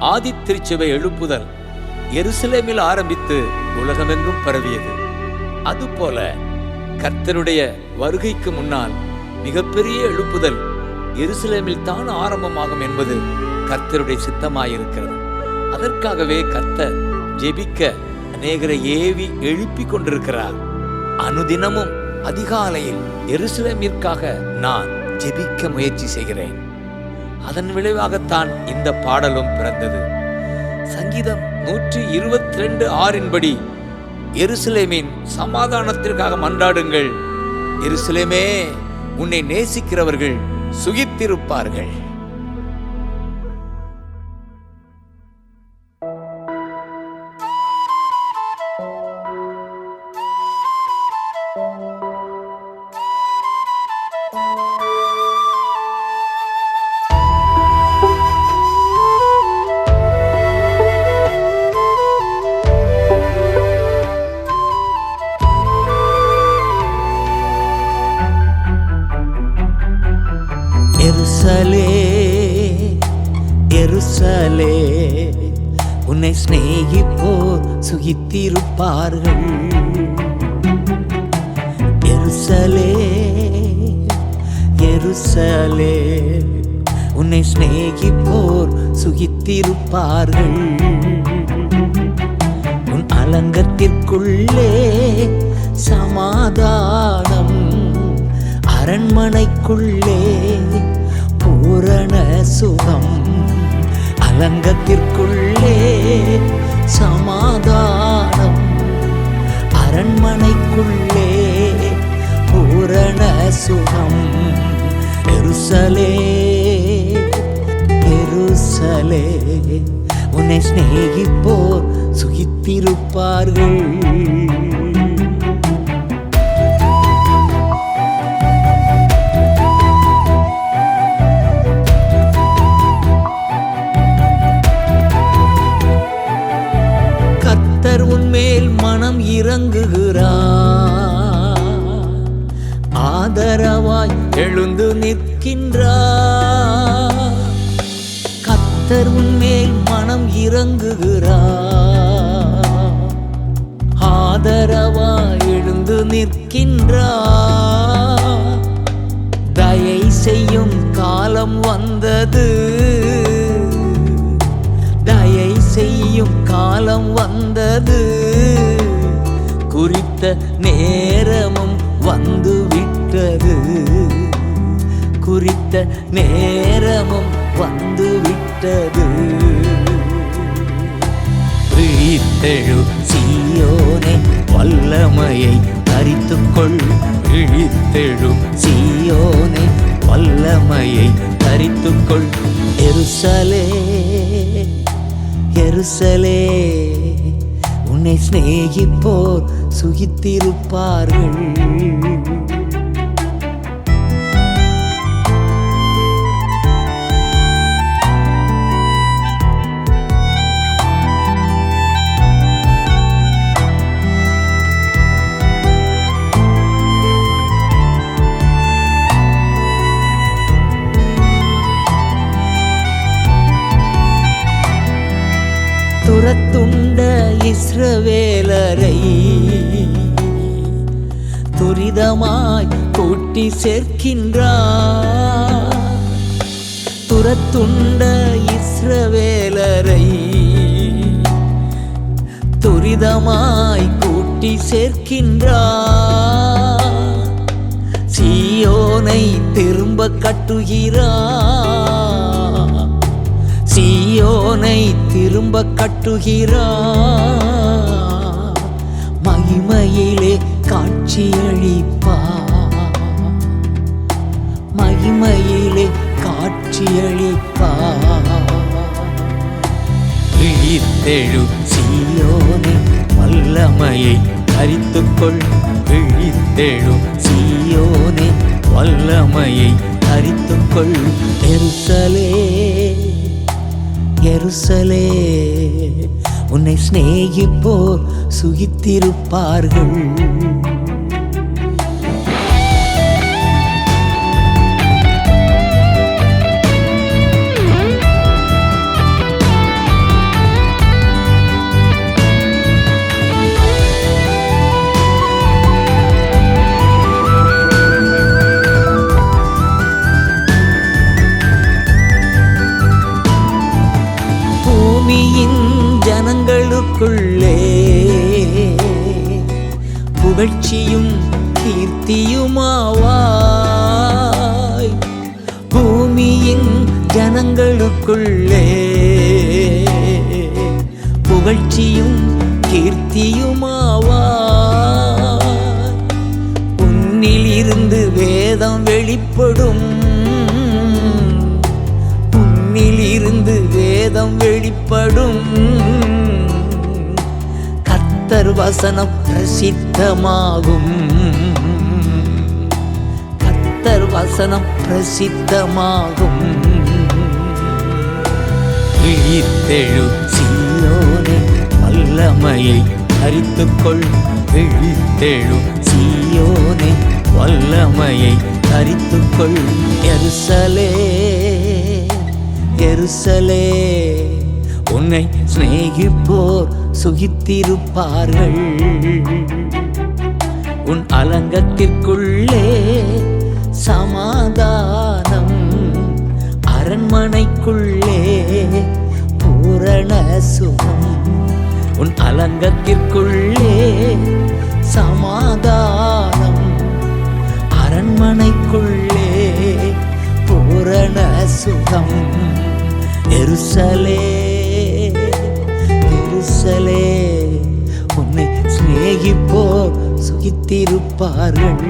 ஆதித்திருச்சபை எழுப்புதல் எருசலேமில் ஆரம்பித்து உலகமெங்கும் பரவியது. அதுபோல கர்த்தருடைய வருகைக்கு முன்னால் மிகப்பெரிய எழுப்புதல் எருசலேமில் தான் ஆரம்பமாகும் என்பது கர்த்தருடைய சித்தமாயிருக்கிறது. அதற்காகவே கர்த்தர் ஜெபிக்க அநேகரை ஏவி எழுப்பி கொண்டிருக்கிறார். அனுதினமும் அதிகாலையில் எருசலேமிற்காக நான் ஜெபிக்க முயற்சி செய்கிறேன். அதன் விளைவாகத்தான் இந்த பாடலும் பிறந்தது. சங்கீதம் நூற்றி இருபத்தி ரெண்டு ஆறின்படி எருசலேமின் சமாதானத்திற்காக மன்றாடுங்கள். எருசலேமே உன்னை நேசிக்கிறவர்கள் சுகித்திருப்பார்கள். சுகித்திருப்பார்கள். எருசலே எருசலே உன்னை சிநேகிப்போர் சுகித்திருப்பார்கள். உன் அலங்கத்திற்குள்ளே சமாதானம் அரண்மனைக்குள்ளே பூரண சுகம் அலங்கத்திற்குள்ளே சமாதானம். அரண்மனைக்குள்ளே பூரண சுகம். எருசலே எருசலே உன்னை சிநேகிப்போர் சுகித்திருப்பார்கள். இருக்கின்றார் கத்தர் உன்மேல் மனம் இறங்குகிறார் ஆதரவா எழுந்து நிற்கின்றார் தயை செய்யும் காலம் வந்தது. தயை செய்யும் காலம் வந்தது. குறித்த நேரமும் வந்துவிட்டது குறித்த நேரமும் வந்து விட்டது விழித்தெழு சீயோனே வல்லமையை தரித்துக்கொள். விழித்தெழு சீயோனே வல்லமையை தரித்துக்கொள். எருசலே எருசலே உன்னை சிநேகிப்போர் சுகித்திருப்பார்கள். துரத்துண்ட இஸ்ரவேலரை துரிதமாய் கூட்டி சேர்க்கின்றார். துரத்துண்ட இஸ்ரவேலரை துரிதமாய் கூட்டி சேர்க்கின்றார். சீயோனை திரும்ப கட்டுகிறார். யோனை திரும்ப கட்டுகிறார். மகிமையிலே காட்சியளிப்பா மகிமையிலே காட்சியளிப்பா விழித்தெழு சீயோனே வல்லமையை அறித்துக்கொள் விழித்தெழு சீயோனே வல்லமையை அறித்துக்கொள் எருசலே எருசலே உன்னை சிநேகிப்போர் சுகித்திருப்பார்கள். புகழ்ச்சியும் கீர்த்தியுமாவாய். பூமியின் ஜனங்களுக்குள்ளே புகழ்ச்சியும் கீர்த்தியுமாவாய். உன்னில் இருந்து வேதம் வெளிப்படும். உன்னில் இருந்து வேதம் வெளிப்படும். கர்த்தர் வசனம் பிரசித்தமாகும். கர்த்தர் வசனம் பிரசித்தமாகும். விழித்தெழு சீயோனே வல்லமையை அறித்துக்கொள் விழித்தெழு சியோனே வல்லமையை அறித்துக்கொள் எருசலே எருசலே உன்னை சிநேகிப்போர் சுகித்திருப்பார்கள். உன் அலங்கத்திற்குள்ளே சமாதானம் அரண்மனைக்குள்ளே பூரண சுகம். உன் அலங்கத்திற்குள்ளே சமாதானம் அரண்மனைக்குள்ளே பூரண சுகம். எருசலே எருசலே உன்னை சிநேகிப்போர் சுகித்திருப்பார்கள்.